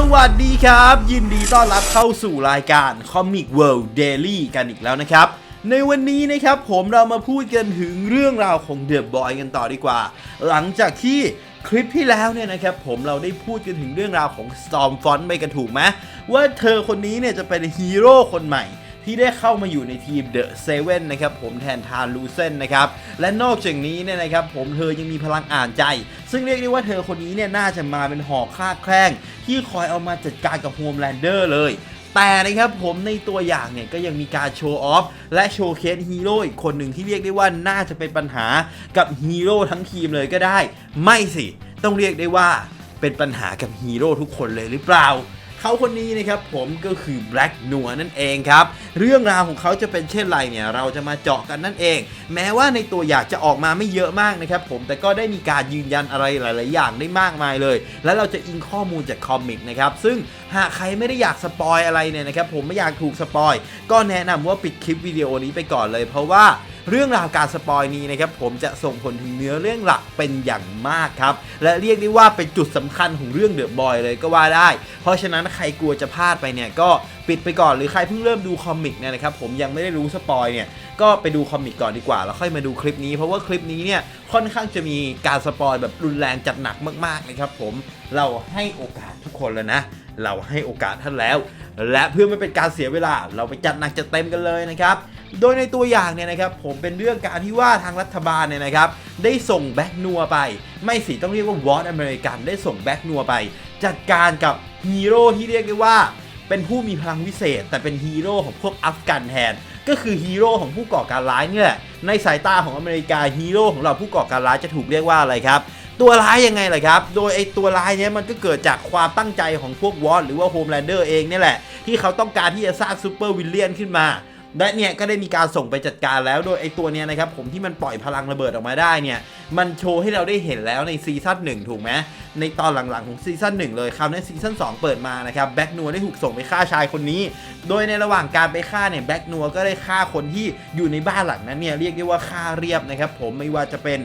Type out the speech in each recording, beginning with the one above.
สวัสดีครับ ยินดีต้อนรับเข้าสู่รายการ Comic World Daily กันอีกแล้วนะครับ ในวันนี้นะครับผมเรามาพูดกันถึงเรื่องราวของเดอะบอยกันต่อดีกว่า หลังจากที่คลิปที่แล้วเนี่ยนะครับผมเราได้พูดกันถึงเรื่องราวของ Stormfront ไปกันถูกไหมว่าเธอคนนี้เนี่ยจะเป็นฮีโร่คนใหม่ ที่ได้เข้ามาอยู่ในทีม The Seven นนะครับผมแทนทานลูเซนนะครับและนอกจากนี้เนี่ยนะครับผมเธอยังมีพลังอ่านใจ ซึ่งเรียกได้ว่าเธอคนนี้เนี่ยน่าจะมาเป็นหอกคลาแคลงที่คอยเอามาจัดการกับโฮมแลนเดอร์เลยแต่นะครับผมในตัวอย่างเนี่ยก็ยังมีการโชว์ออฟและโชว์เคสฮีโร่อีกคนหนึ่งที่เรียกได้ว่าน่าจะเป็นปัญหากับฮีโร่ทั้งทีมเลยก็ได้ ไม่สิ ต้องเรียกได้ว่าเป็นปัญหากับฮีโร่ทุกคนเลยหรือเปล่า เขาคนนี้นะครับผมก็คือ Black นัวนั่นเองครับ เรื่องราวของเขาจะเป็นเช่นไรเนี่ยเราจะมาเจาะกันนั่นเอง แม้ว่าในตัวอยากจะออกมาไม่เยอะมากนะครับผมแต่ก็ได้มีการยืนยันอะไรหลาย ๆ อย่างได้มากมายเลย แล้วเราจะอิงข้อมูลจากคอมิกนะครับซึ่งหากใครไม่ได้อยากสปอยอะไรเนี่ยนะครับผมไม่อยากถูกสปอยก็แนะนำว่าปิดคลิปวิดีโอนี้ไปก่อนเลย เพราะว่า เรื่องราวการสปอยนี้นะครับผมจะส่งผลถึงเนื้อเรื่องหลักเป็นอย่างมากครับ และเรียกได้ว่าเป็นจุดสำคัญของเรื่องเดอะบอยเลยก็ว่าได้ เพราะฉะนั้นใครกลัวจะพลาดไปเนี่ยก็ปิดไปก่อนหรือใครเพิ่งเริ่มดูคอมิกเนี่ยนะครับผมยังไม่ได้รู้สปอยเนี่ยก็ไปดูคอมิกก่อนดีกว่า แล้วค่อยมาดูคลิปนี้ เพราะว่าคลิปนี้เนี่ยค่อนข้างจะมีการสปอยแบบรุนแรงจัดหนักมากๆนะครับผมเราให้โอกาสทุกคนแล้วนะ เราให้โอกาสท่านแล้ว และเพื่อไม่เป็นการเสียเวลาเราไปจัดหนักจัดเต็มกันเลยนะครับ โดยในตัวอย่างเนี่ยนะครับผมเป็นเรื่องการที่ว่าทางรัฐบาลเนี่ยนะครับได้ส่งแบ็กนัวไป ไม่สิต้องเรียกว่าวอร์ดอเมริกันได้ส่งแบ็กนัวไป จัดการกับฮีโร่ที่เรียกได้ว่าเป็นผู้มีพลังวิเศษ แต่เป็นฮีโร่ของพวกอัฟกันแทน ก็คือฮีโร่ของผู้ก่อการร้ายเนี่ยแหละในสายตาของอเมริกาฮีโร่ของเราผู้ก่อการร้ายจะถูกเรียกว่าอะไรครับ ตัวร้ายยังไงล่ะครับ โดยไอตัวร้ายเนี้ยมันก็เกิดจากความตั้งใจของพวกวอตหรือว่าโฮมแลนเดอร์เองเนี่ยแหละ ที่เขาต้องการที่จะสร้างซูเปอร์วิลเลียนขึ้นมา และเนี่ยก็ได้มีการส่งไปจัดการแล้วโดยไอตัวเนี้ยนะครับผมที่มันปล่อยพลังระเบิดออกมาได้เนี่ยมันโชว์ให้เราได้เห็นแล้วในซีซั่นหนึ่งถูกไหมในตอนหลังๆของซีซั่นหนึ่งเลยคราวนี้ซีซั่น2เปิดมานะครับแบ็กนัวได้ถูกส่งไปฆ่าชายคนนี้ โดยในระหว่างการไปฆ่าเนี่ยแบ็กนัวก็ได้ฆ่าคนที่อยู่ในบ้านหลังนั้นเนี่ยเรียกได้ว่าฆ่าเรียบนะครับผมไม่ว่าจะเป็น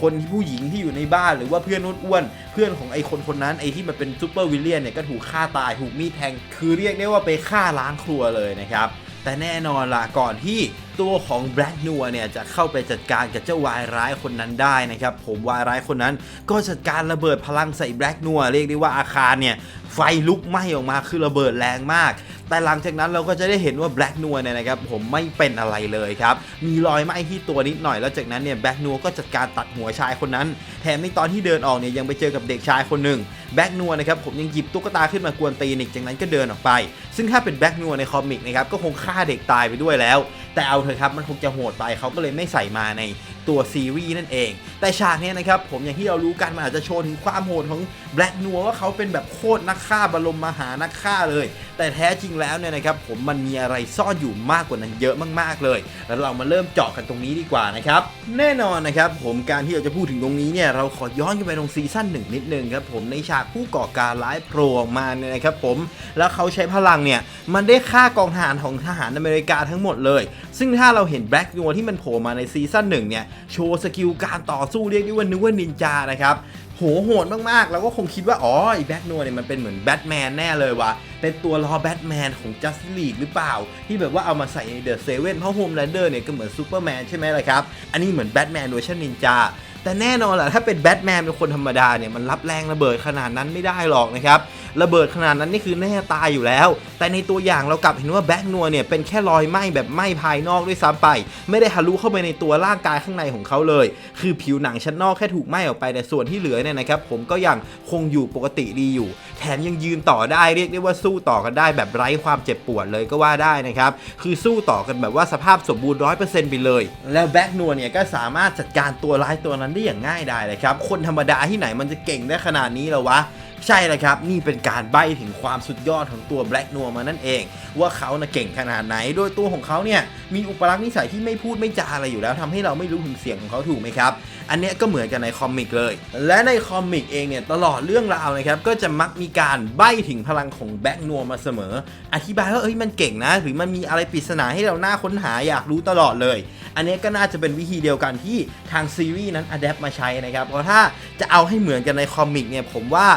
คนที่ผู้หญิงที่อยู่ในบ้านหรือว่าเพื่อนอ้วนเพื่อนของไอคนคนนั้นไอที่มันเป็นซูเปอร์วิลเลียนเนี่ยก็ถูกฆ่าตายถูกมีดแทง คือเรียกได้ว่าไปฆ่าล้างครัวเลยนะครับ แต่แน่นอนล่ะก่อนที่ตัวของแบล็กนัวเนี่ยจะเข้าไปจัดการกับเจ้าวายร้ายคนนั้นได้นะครับ ผมวายร้ายคนนั้นก็จัดการระเบิดพลังใส่แบล็กนัวเรียกได้ว่าอาคารเนี่ยไฟลุกไหม้ออกมาคือระเบิดแรงมาก แต่หลังจากนั้นเราก็จะได้เห็นว่าแบล็กนัวเนี่ยนะครับผมไม่เป็นอะไรเลยครับ มีรอยไหม้ที่ตัวนิดหน่อยแล้วจากนั้นเนี่ยแบล็กนัวก็จัดการตัดหัวชายคนนั้น แถมในตอนที่เดินออกเนี่ยยังไปเจอกับเด็กชายคนหนึ่ง แบ็กนัวนะครับผมยังหยิบตุ๊กตาขึ้นมากวนตีนอีกจากนั้นก็เดินออกไป ซึ่งถ้าเป็นแบ็กนัวในคอมิกนะครับก็คงฆ่าเด็กตายไปด้วยแล้ว แต่เอาเถอะครับมันคงจะโหดไปเขาก็เลยไม่ใส่มาในตัวซีรีส์นั่นเอง แต่ฉากนี้นะครับผมอย่างที่เรารู้กันมันอาจจะโชว์ถึงความโหดของแบล็กนัวว่าเขาเป็นแบบโคตรนักฆ่าบรมมหานักฆ่าเลย แต่แท้จริงแล้วเนี่ยนะครับผมมันมีอะไรซ่อนอยู่มากกว่านั้นเยอะมากๆเลย แล้วเรามาเริ่มเจาะกันตรงนี้ดีกว่านะครับแน่นอนนะครับผมการที่เราจะพูดถึงตรงนี้เนี่ยเราขอย้อนกันไปตรงซีซั่นหนึ่งนิดนึงครับผมในฉากผู้ก่อการร้ายโผล่ออกมาเนี่ยนะครับผมแล้วเขาใช้พลังเนี่ยมันได้ฆ่ากองทหารของทหารอเมริกาทั้งหมดเลย ซึ่งถ้าเราเห็นแบล็กนัวที่มันโผล่มาในซีซั่นหนึ่งเนี่ย โชว์สกิลการต่อสู้เรียกได้ว่านึกว่านินจานะครับโหโหดมากๆ แล้วก็คงคิดว่า อ๋อไอ้แบทนัวเนี่ยมันเป็นเหมือนแบทแมนแน่เลยว่ะเป็นตัวล้อแบทแมนของ Justice League หรือเปล่า ที่แบบว่าเอามาใส่ในเดอะเซเว่นเพราะโฮมแลนเดอร์เนี่ยก็เหมือนซูเปอร์แมนใช่ไหมล่ะครับ อันนี้เหมือนแบทแมนเวอร์ชันนินจาแต่แน่นอนแหละถ้าเป็นแบทแมนเป็นคนธรรมดาเนี่ยมันรับแรงระเบิดขนาดนั้นไม่ได้หรอกนะครับ ระเบิดขนาดนั้นนี่คือแน่ตายอยู่แล้ว แต่ในตัวอย่างเรากลับเห็นว่าแบ็กนัวเนี่ยเป็นแค่รอยไหม้แบบไหม้ภายนอกด้วยซ้ำไป ไม่ได้ทะลุเข้าไปในตัวร่างกายข้างในของเขาเลย คือผิวหนังชั้นนอกแค่ถูกไหม้ออกไปแต่ส่วนที่เหลือเนี่ยนะครับผมก็ยังคงอยู่ปกติดีอยู่ แถมยังยืนต่อได้เรียกได้ว่าสู้ต่อกันได้แบบไร้ความเจ็บปวดเลยก็ว่าได้นะครับคือสู้ต่อกันแบบว่าสภาพสมบูรณ์ร้อยเปอร์เซ็นต์ไปเลย แล้วแบ็กนัวเนี่ยก็สามารถจัดการตัวร้ายตัวนั้นได้อย่างง่ายดายเลยครับคนธรรมดาที่ไหนมันจะเก่งได้ขนาดนี้แล้ววะ ใช่เลยครับ นี่เป็นการใบ้ถึงความสุดยอดของตัวแบล็กนัวมานั่นเอง ว่าเขานะเก่งขนาดไหน โดยตัวของเขาเนี่ยมีอุปลักษณ์นิสัยที่ไม่พูดไม่จาอะไรอยู่แล้วทำให้เราไม่รู้ถึงเสียงของเขาถูกไหมครับ อันเนี้ยก็เหมือนกันในคอมิกเลย และในคอมิกเองเนี่ยตลอดเรื่องราวนะครับก็จะมักมีการใบ้ถึงพลังของแบล็กนัวมาเสมอ อธิบายว่าเอ้ยมันเก่งนะ หรือมันมีอะไรปริศนาให้เราหน้าค้นหาอยากรู้ตลอดเลย อันนี้ก็น่าจะเป็นวิธีเดียวกันที่ทางซีรีส์นั้นอัดแอปมาใช้นะครับเพราะถ้าจะเอาให้เหมือนกันในคอมิกเนี่ยผมว่า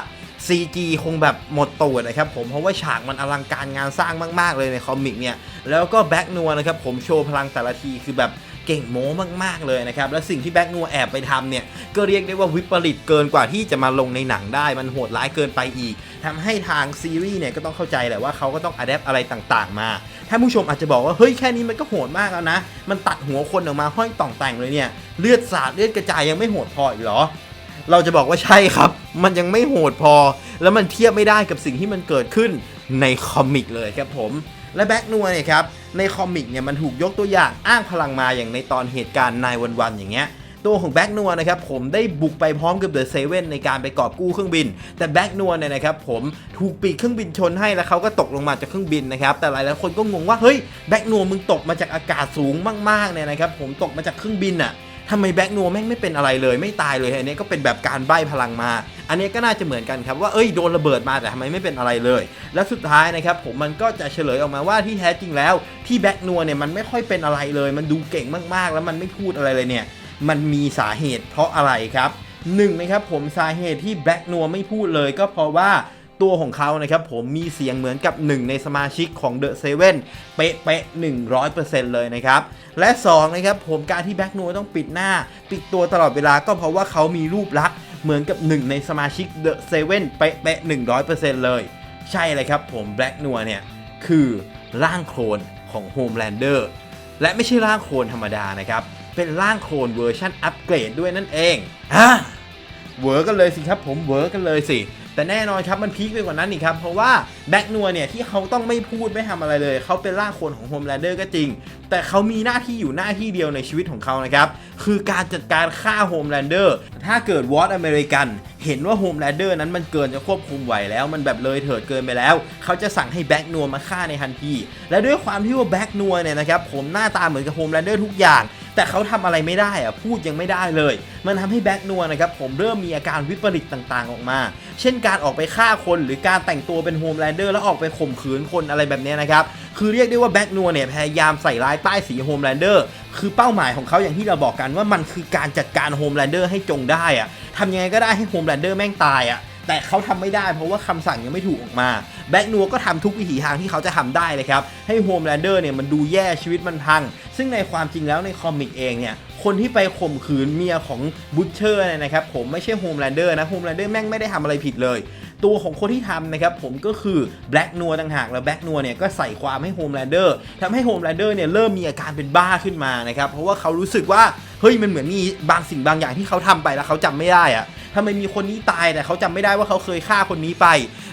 CG คงแบบหมดตัวนะครับผมเพราะว่าฉากมันอลังการงานสร้างมากๆเลยในคอมิกเนี่ยแล้วก็แบ็กนัวนะครับผมโชว์พลังแต่ละทีคือแบบเก่งโม้มากๆเลยนะครับ และสิ่งที่แบ็กนัวแอบไปทำเนี่ย ก็เรียกได้ว่าวิปริตเกินกว่าที่จะมาลงในหนังได้ มันโหดร้ายเกินไปอีกทำให้ทางซีรีส์เนี่ยก็ต้องเข้าใจแหละว่าเขาก็ต้องอัดแอปอะไรต่างๆ มาท่านผู้ชมอาจจะบอกว่า เฮ้ยแค่นี้มันก็โหดมากแล้วนะ มันตัดหัวคนออกมาห้อยต่องแต่งเลยเนี่ย เลือดสาดเลือดกระจายยังไม่โหดพออีกเหรอ เราจะบอกว่าใช่ครับ มันยังไม่โหดพอ แล้วมันเทียบไม่ได้กับสิ่งที่มันเกิดขึ้นในคอมิกเลยครับผมและแบ็กนัวเนี่ยครับในคอมิกเนี่ยมันถูกยกตัวอย่างอ้างพลังมาอย่างในตอนเหตุการณ์นายวันวันๆอย่างเงี้ยตัวของแบ็กนัวนะครับผมได้บุกไปพร้อมกับเดอะเซเว่นในการไปกอบกู้เครื่องบิน แต่แบ็กนัวเนี่ยนะครับผมถูกปีกเครื่องบินชนให้แล้วเขาก็ตกลงมาจากเครื่องบินนะครับแต่หลายๆคนก็งงว่าเฮ้ยแบ็กนัวมึงตกมาจากอากาศสูงมากๆเนี่ยนะครับผมตกมาจากเครื่องบินอะ ทำไมแบ็กนัวแม่งไม่เป็นอะไรเลยไม่ตายเลยอันนี้ก็เป็นแบบการใบ้พลังมา อันนี้ก็น่าจะเหมือนกันครับว่าเอ้ยโดนระเบิดมาแต่ทำไมไม่เป็นอะไรเลย และสุดท้ายนะครับผมมันก็จะเฉลยออกมาว่าที่แท้จริงแล้ว ที่แบ็กนัวเนี่ยมันไม่ค่อยเป็นอะไรเลย มันดูเก่งมากๆ แล้วมันไม่พูดอะไรเลยเนี่ยมันมีสาเหตุเพราะอะไรครับหนึ่งนะครับผมสาเหตุที่แบ็กนัวไม่พูดเลยก็เพราะว่า ตัวของเขานะครับผมมีเสียงเหมือนกับหนึ่งในสมาชิกของเดอะเซเว่นเป๊ะเป๊ะหนึ่งร้อยเปอร์เซ็นต์เลยนะครับ และ 2 นะครับผมการที่แบ็กนัวต้องปิดหน้า ปิดตัวตลอดเวลาก็เพราะว่าเขามีรูปลักษณ์เหมือนกับหนึ่งในสมาชิกเดอะเซเว่นเป๊ะเป๊ะหนึ่งร้อยเปอร์เซ็นต์เลย ใช่เลยครับผมแบ็กนัวเนี่ยคือร่างโคลนของโฮมแลนเดอร์และไม่ใช่ร่างโคลนธรรมดานะครับเป็นร่างโคลนเวอร์ชันอัปเกรดด้วยนั่นเองอะเวอร์กันเลยสิครับผมเวอร์กันเลยสิ แต่แน่นอนครับมันพีคไปกว่านั้นอีกครับ เพราะว่าแบ็กนัวเนี่ยที่เขาต้องไม่พูดไม่ทำอะไรเลย เขาเป็นร่างคนของโฮมแลนเดอร์ก็จริง แต่เขามีหน้าที่อยู่หน้าที่เดียวในชีวิตของเขานะครับ คือการจัดการฆ่าโฮมแลนเดอร์ถ้าเกิดวอตอเมริกันเห็นว่าโฮมแลนเดอร์นั้นมันเกินจะควบคุมไหวแล้ว มันแบบเลยเถิดเกินไปแล้ว เขาจะสั่งให้แบ็กนัวมาฆ่าในทันทีและด้วยความที่ว่าแบ็กนัวเนี่ยนะครับผมหน้าตาเหมือนกับโฮมแลนเดอร์ทุกอย่าง แต่เขาทำอะไรไม่ได้อะพูดยังไม่ได้เลย มันทำให้แบ็กนัวนะครับผมเริ่มมีอาการวิปริตต่างๆออกมา เช่นการออกไปฆ่าคนหรือการแต่งตัวเป็นโฮมแลนเดอร์แล้วออกไปข่มขืนคนอะไรแบบนี้นะครับคือเรียกได้ว่าแบ็กนัวเนี่ยพยายามใส่ร้ายป้ายสีโฮมแลนเดอร์คือเป้าหมายของเขาอย่างที่เราบอกกันว่ามันคือการจัดการโฮมแลนเดอร์ให้จงได้อะทำยังไงก็ได้ให้โฮมแลนเดอร์แม่งตายอะแต่เขาทำไม่ได้เพราะว่าคำสั่งยังไม่ถูกออกมา แบ็กนัวก็ทำทุกวิถีทางที่เขาจะทำได้เลยครับ ให้โฮมแลนเดอร์เนี่ยมันดูแย่ชีวิตมันพังซึ่งในความจริงแล้วในคอมิกเองเนี่ยคนที่ไปข่มขืนเมียของบูชเชอร์เนี่ยนะครับผมไม่ใช่โฮมแลนเดอร์นะโฮมแลนเดอร์แม่งไม่ได้ทำอะไรผิดเลย ตัวของคนที่ทำนะครับผมก็คือแบล็กนัวต่างหากแล้วแบล็กนัวเนี่ยก็ใส่ความให้โฮมแลนเดอร์ทำให้โฮมแลนเดอร์เนี่ยเริ่มมีอาการเป็นบ้าขึ้นมานะครับเพราะว่าเขารู้สึกว่า เฮ้ยมันเหมือนมีบางสิ่งบางอย่างที่เขาทำไปแล้วเขาจำไม่ได้อะทำไมมีคนนี้ตายแต่เขาจำไม่ได้ว่าเขาเคยฆ่าคนนี้ไป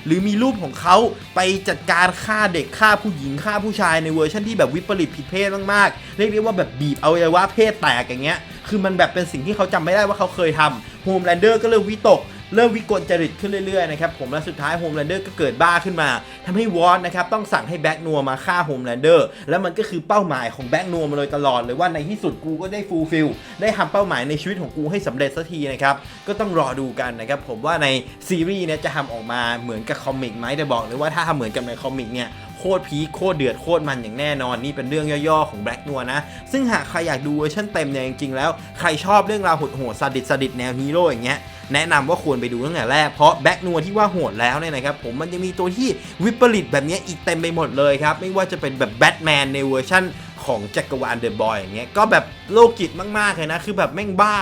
หรือมีรูปของเขาไปจัดการฆ่าเด็กฆ่าผู้หญิงฆ่าผู้ชายในเวอร์ชันที่แบบวิปริตผิดเพศมากๆเรียกได้ว่าแบบบีบเอาอวัยวะเพศแตกอย่างเงี้ย คือมันแบบเป็นสิ่งที่เขาจำไม่ได้ว่าเขาเคยทำโฮมแลนเดอร์ก็เลยวิตก เริ่มวิกลจริตขึ้นเรื่อยๆนะครับผมและสุดท้ายโฮมแลนเดอร์ก็เกิดบ้าขึ้นมาทำให้วอนนะครับต้องสั่งให้แบ็กนัวมาฆ่าโฮมแลนเดอร์แล้วมันก็คือเป้าหมายของแบ็กนัวมาเลยตลอดเลยว่าในที่สุดกูก็ได้ฟูลฟิลได้ทำเป้าหมายในชีวิตของกูให้สำเร็จสักทีนะครับก็ต้องรอดูกันนะครับผมว่าในซีรีส์เนี่ยจะทำออกมาเหมือนกับคอมิกไหมแต่บอกเลยว่าถ้าทำเหมือนกับในคอมิกเนี่ยโคตรพีโคตรเดือดโคตรมันอย่างแน่นอนนี่เป็นเรื่องย่อๆของแบล็กนัวนะ ซึ่งหากใครอยากดูเวอร์ชันเต็มเนี่ยจริงๆแล้ว ใครชอบเรื่องราวโหดๆซาดิสซาดิสแนวฮีโร่อย่างเงี้ย แนะนำว่าควรไปดูตั้งแต่แรก เพราะแบ็กนัวที่ว่าโหดแล้วเนี่ยนะครับผมมันจะมีตัวที่วิปริตแบบนี้อีกเต็มไปหมดเลยครับ ไม่ว่าจะเป็นแบบแบทแมนในเวอร์ชั่นของจักรวาลเดอะบอยอย่างเงี้ยก็แบบโลกิตมากๆเลยนะ คือแบบแม่งบ้า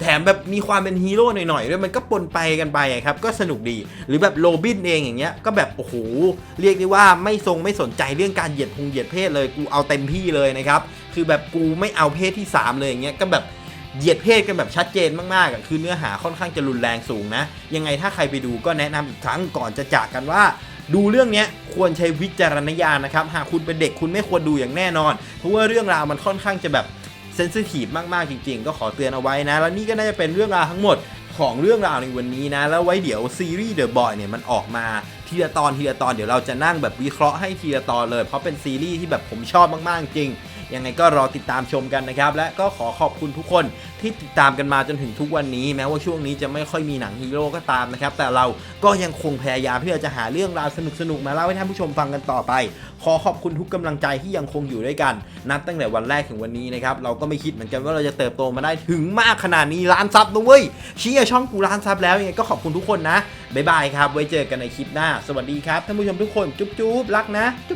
แถมแบบมีความเป็นฮีโร่หน่อยๆด้วยมันก็ปนไปกันไปครับก็สนุกดีหรือแบบโรบินเองอย่างเงี้ยก็แบบโอ้โหเรียกได้ว่าไม่ทรงไม่สนใจเรื่องการเหยียดพงเหยียดเพศเลยกูเอาเต็มที่เลยนะครับคือแบบกูไม่เอาเพศที่ 3 เลยอย่างเงี้ยก็แบบ เหยียดเพศกันแบบชัดเจนมากๆอะคือเนื้อหาค่อนข้างจะรุนแรงสูงนะ ยังไงถ้าใครไปดูก็แนะนำอีกครั้งก่อนจะจากกันว่า ดูเรื่องนี้ควรใช้วิจารณญาณนะครับ หากคุณเป็นเด็กคุณไม่ควรดูอย่างแน่นอน เพราะว่าเรื่องราวมันค่อนข้างจะแบบเซนซิทีฟมากๆจริง ๆ ก็ขอเตือนเอาไว้นะ แล้วนี่ก็น่าจะเป็นเรื่องราวทั้งหมดของเรื่องราวในวันนี้นะ แล้วไว้เดี๋ยวซีรีส์ The Boy เนี่ยมันออกมาทีละตอนทีละตอนเดี๋ยวเราจะนั่งแบบวิเคราะห์ให้ทีละตอนเลย เพราะเป็นซีรีส์ที่แบบผมชอบมากๆจริง ยังไงก็รอติดตามชมกันนะครับ และก็ขอขอบคุณทุกคนที่ติดตามกันมาจนถึงทุกวันนี้ แม้ว่าช่วงนี้จะไม่ค่อยมีหนังฮีโร่ก็ตามนะครับ แต่เราก็ยังคงพยายามที่จะหาเรื่องราวสนุกๆมาเล่าให้ท่านผู้ชมฟังกันต่อไป ขอขอบคุณทุกกำลังใจที่ยังคงอยู่ด้วยกัน นับตั้งแต่วันแรกถึงวันนี้นะครับเราก็ไม่คิดเหมือนกันว่าเราจะเติบโตมาได้ถึงมากขนาดนี้ล้านซับนะเว้ยเชี้ช่องกูล้านซับแล้วยังไงก็ขอบคุณทุกคนนะบ๊ายบายครับไว้เจอกันในคลิปหน้า สวัสดีครับท่านผู้ชมทุกคนจุ๊บๆรักนะจุ๊